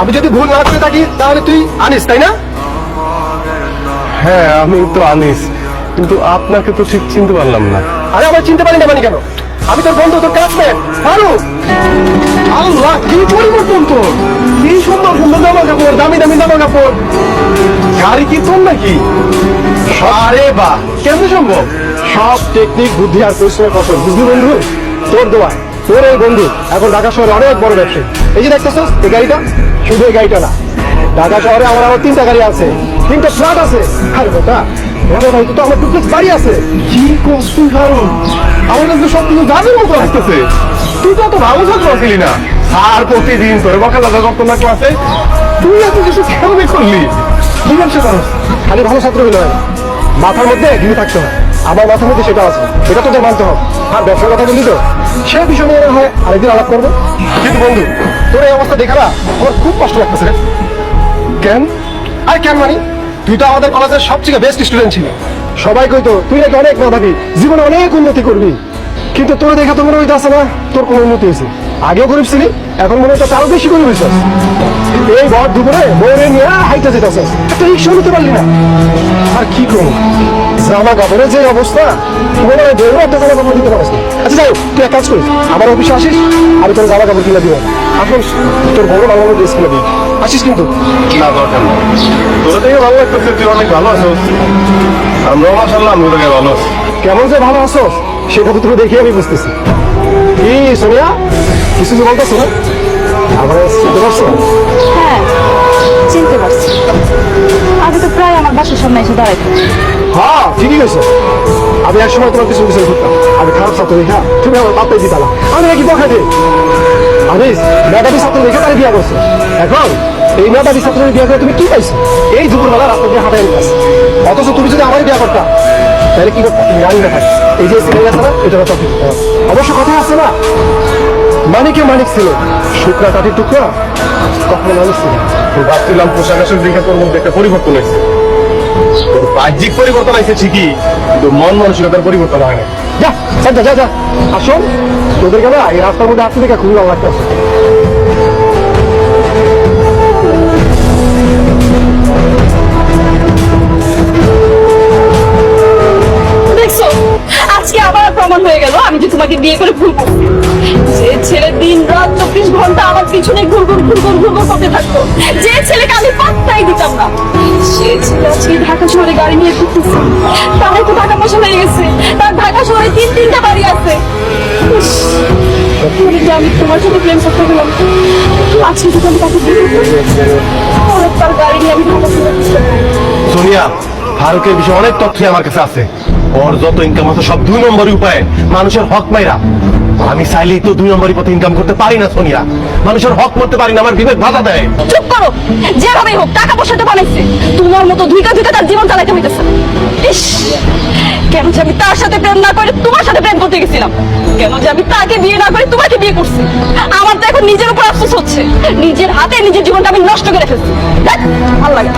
আমি যদি ভুল না করে থাকি তাহলে তুই আনিস তাই না? হ্যাঁ আমি তো আনিস কিন্তু আপনাকে তো ঠিক চিনতে পারলাম না। আরে আমার চিনতে পারি না মানে কেন? আমি তোর বন্ধু তোর ক্লাসমেট ফারুক। আল্লাহ কি পরিবর্তন তোর? কি সুন্দর সুন্দর জামা কাপড় দামি দামি জামা কাপড়। গাড়ি কি তোর নাকি? আরে বাহ কেমন সম্ভব? সব টেকনিক বুদ্ধি আর পরিশ্রমের ফসল বুঝলি বন্ধু? তোর দোয়া তোর এই বন্ধু এখন ঢাকা শহরে অনেক বড় ব্যবসায়ী। এই যে দেখতেছস এই গাড়িটা? শুধু এই গাড়িটা না। ঢাকা শহরে আমার আরও তিনটা গাড়ি আছে। তিনটা ফ্ল্যাট আছে। আরে বড় ভাই তো আমার বাড়ি আছে। কি কষ্ট কারণ আমার কাছে সব কিছু মতো আসতেছে তুই তো অত ভালো ছাত্র ছিলি না। আর প্রতিদিন তোর বকা দাদা করতো না ক্লাসে তুই এত কিছু কেমনে করলি? কি ব্যবসা করো? খালি ভালো ছাত্র হইলে। মাথার মধ্যে ঘিরে থাকতে হয়। আমার মাথার মধ্যে সেটা আছে। এটা তোদের মানতে হবে। আর ব্যবসার কথা বললি তো? সে বিষয় নিয়ে হয় আরেকদিন আলাপ করব। কিন্তু বন্ধু, তোর এই অবস্থা দেখা না আমার খুব কষ্ট লাগতেছে। রে কেন? আর কেন মানি? তুই তো আমাদের কলেজের সবচেয়ে বেস্ট স্টুডেন্ট ছিল। সবাই কইতো, তুই নাকি অনেক মেধাবী জীবনে অনেক উন্নতি করবি। কিন্তু তোর দেখা তো মনে হইতেছে না, তোর কোনো উন্নতি হয়েছে। আগেও গরিব ছিলি, এখন মনে হচ্ছে আরও বেশি গরিব হয়েছিস এই ঘর দুপুরে বউরে নিয়ে হাইতে যেতেছিস একটা রিক্সা নিতে পারলি না। আর কি করব? জামা কাপড়ের যে অবস্থা দেড় একটা জামা কাপড় দিতে না। আচ্ছা যাই তুই এক কাজ করিস আমার অফিসে আসিস আমি তোর জামা কাপড় কিনে দিব। এখন তোর বড় ভালো ভালো ড্রেস কিনে দিই আসিস কিন্তু। না দরকার নেই। তোর থেকে ভালো লাগতেছে তুই অনেক ভালো আছো আমরাও মাসাল্লাহ আমি তোকে ভালো আছি। কেমন যে ভালো আছো সেটা তো তুমি দেখে আমি বুঝতেছি। কি সোনিয়া? কিছু বলতেছো না? আমার হ্যাঁ ঠিকই গেছে আমি এক সময় তোমার কিছু কিছু করতাম আমি খারাপ ছাত্র দেখা তুমি আমার আমি নাকি দিই? মেধাবী ছাত্র দেখে বিয়া করছ। এখন এই মেধাবী ছাত্রের বিয়া করে তুমি কি পাইছো? এই দুপুরবেলা রাস্তা দিয়ে হাঁটাই অথচ তুমি যদি আমার বিয়া তাহলে কি করতে তুমি গাড়ি দেখা এই যে আছে না, এটা কথা অবশ্য কথা আছে না। মানিকে মানিক ছিল। শুক্রা কাঠির টুকরা, কখনো মানুষ ছিল না। ভাবছিলাম পোশাক দেখে তোর মধ্যে একটা পরিবর্তন হয়েছে বাহ্যিক পরিবর্তন আছে ঠিকই কিন্তু মন মানসিকতার পরিবর্তন হয় না যা যা যা, আসুন। তোদেরকে না এই রাস্তার মধ্যে আসতে দেখে খুবই ভালো লাগতেছে। গেল, আমি যে তোমাকে বিয়ে করে ভুল করছি যে ছেলে দিন রাত চব্বিশ ঘণ্টা আমার পিছনে ঘুরঘুর ঘুরঘুর ঘুরঘুর করতে থাকতো, যে ছেলেকে আমি পাত্তাই দিতাম না। সে ছেলে ঢাকা গাড়ি নিয়ে ঘুরতেছে। তো টাকা পয়সা হয়ে গেছে, তার তিন বাড়ি আছে। আমি তোমার সাথে প্রেম তার গাড়ি নিয়ে আমি। সোনিয়া, ফারুকের বিষয়ে অনেক তথ্য আমার কাছে আছে। ওর যত ইনকাম আছে, সব দুই নম্বরই উপায়। মানুষের হক মাইরা। আমি চাইলেই তো দুই নম্বরই পথে ইনকাম করতে পারি না, সোনিয়া। মানুষের হক করতে পারি না, আমার বিবেক বাধা দেয়। চুপ করো! যেভাবে হোক, টাকা পয়সা তো বানাইছে। তোমার মতো ধুইকা ধুইকা তার জীবন চালাইতে হইতেছে। ইস! কেন যে আমি তার সাথে প্রেম না করে তোমার সাথে প্রেম করতে গেছিলাম? কেন যে আমি তাকে বিয়ে না করে তোমাকে বিয়ে করছি? আমার তো এখন নিজের উপর আফসোস হচ্ছে। নিজের হাতে নিজের জীবনটা আমি নষ্ট করে ফেলছি। ভালো লাগে।